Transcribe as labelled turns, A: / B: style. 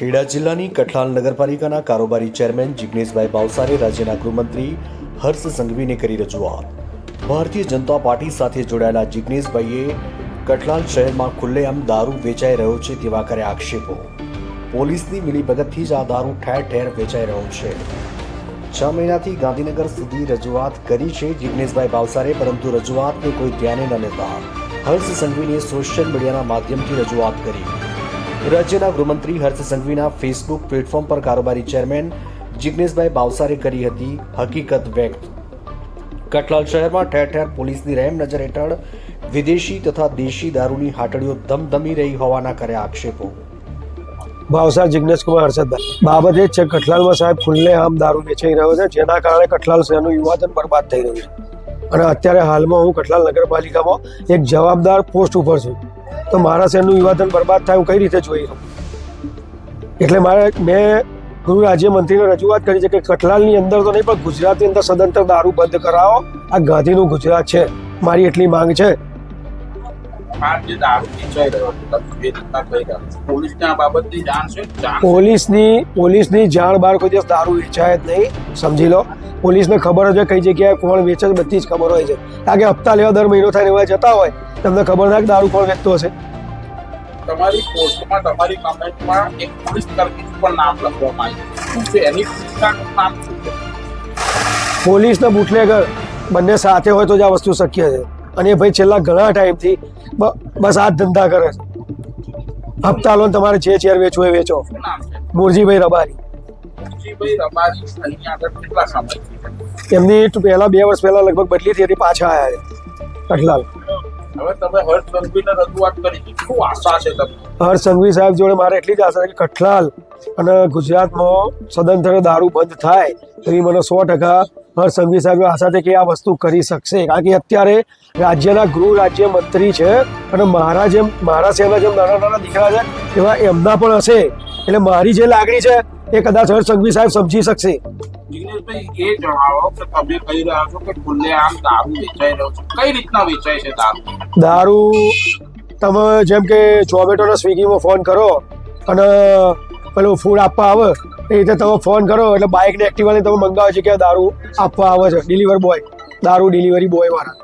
A: ખેડા જિલ્લાની કઠલાલ નગરપાલિકાના કારોબારી ચેરમેન જિગ્નેશભાઈ ભાવસારે રાજ્યના ગૃહમંત્રી હર્ષ સંઘવીને કરી રજૂઆત. ભારતીય જનતા પાર્ટી સાથે જોડાયેલા જિગ્નેશભાઈએ કઠલાલ શહેરમાં ખુલ્લેઆમ દારૂ વેચાઈ રહ્યો છે તેવા કર્યા આક્ષેપો. પોલીસની મિલીભગતથી જ આ દારૂ ઠેર ઠેર વેચાઈ રહ્યો છે. છ મહિનાથી ગાંધીનગર સુધી રજૂઆત કરી છે જિગ્નેશભાઈ ભાવસારે પરંતુ રજૂઆતને કોઈ ધ્યાને ન લેતા હર્ષ સંઘવીને સોશિયલ મીડિયાના માધ્યમથી રજૂઆત કરી. રાજ્યના ગૃહમંત્રી હર્ષ સંઘવીના ફેસબુક પ્લેટફોર્મ પર કારોબારી ચેરમેન જિગ્નેશભાઈ બાવસારે કરી હતી હકીકત વ્યક્ત. કટલાલ શહેરમાં ઠેર ઠેર પોલીસની રહેમ નજર હેઠળ વિદેશી તથા દેશી દારૂની હાટડીઓ ધમધમી રહી હોવાના કર્યા આક્ષેપો.
B: ભાવસાર જિજ્ઞેશકુમાર હર્ષદભાઈ બાબત એ છે કઠલાલમાં સાહેબ ખુલ્લે આમ દારૂ વેચાઈ રહ્યો છે, જેના કારણે કઠલાલ શહેરનું યુવાધન બરબાદ થઈ રહ્યું છે. અને અત્યારે હાલમાં હું કઠલાલ નગરપાલિકામાં એક જવાબદાર પોસ્ટ ઉપર છું. તો મારા શહેરનું યુવાધન બરબાદ થાય હું કઈ રીતે જોઈ શકું? એટલે મારે, મેં ગૃહ રાજ્યમંત્રીને રજૂઆત કરી છે કે કઠલાલની અંદર તો નહીં, પણ ગુજરાતની અંદર સદંતર દારૂ બંધ કરાવો. આ ગાંધીનું ગુજરાત છે. મારી એટલી માંગ છે.
C: પોલીસને
B: પોલીસની જાણ બહાર કોઈ દિવસ દારૂ વેચાય જ નહીં સમજી લો. પોલીસને ખબર જ હોય કઈ જગ્યાએ કોણ વેચે છે બધી જ ખબર હોય છે. કારણ કે હપ્તા લેવા દર મહિનો થાય એવા જતા હોય તમને ખબર ના કે દારૂ કોણ વેચતો હશે.
C: તમારી પોસ્ટમાં તમારી કમેન્ટમાં એક પોલીસ કર્મીનું પણ નામ લખવામાં આવ્યું છે. એની ભૂમિકાનું નામ શું છે?
B: પોલીસ ને બુટલેગર બંને સાથે હોય તો જ આ વસ્તુ શક્ય છે. અને એ ભાઈ છેલ્લા ઘણા ટાઈમથી બસ આ જ ધંધા કરે છે. હપ્તા લોન તમારે જે ચેર વેચવું એ વેચો. મુરજીભાઈ રબારી. એમની પહેલા બે વર્ષ પહેલા લગભગ બદલી થઈ હતી પાછા આવ્યા છે.
C: તમને?
B: હર્ષ સંઘવી સાહેબ જોડે મારે એટલી જ આશા છે કે કઠલાલ અને ગુજરાતમાં સદંતર દારૂ બંધ થાય એવી મને સો ટકા હર્ષ સંઘવી સાહેબ આશા છે કે આ વસ્તુ કરી શકશે. કારણ કે અત્યારે રાજ્યના ગૃહ રાજ્ય મંત્રી છે અને મારા જેમ મારા સેવા જેમ નાના નાના દીકરા છે એવા એમના પણ હશે. એટલે મારી જે લાગણી છે એ કદાચ હર્ષ સંઘવી સાહેબ સમજી શકશે.
C: એ જણાવો કે તમે કહી રહ્યા છો કે ખુલ્લેઆમ દારૂ વેચાઈ રહ્યો છે. કઈ રીતના વેચાય છે દારૂ?
B: દારૂ તમે જેમ કે ઝોમેટોના સ્વિગીમાં ફોન કરો અને પેલું ફૂડ આપવા આવે, એ રીતે તમે ફોન કરો એટલે બાઇકને એક્ટિવાથી તમે મંગાવો છો કે દારૂ આપવા આવે છે. ડિલિવર બોય દારૂ ડિલિવરી બોય મારા.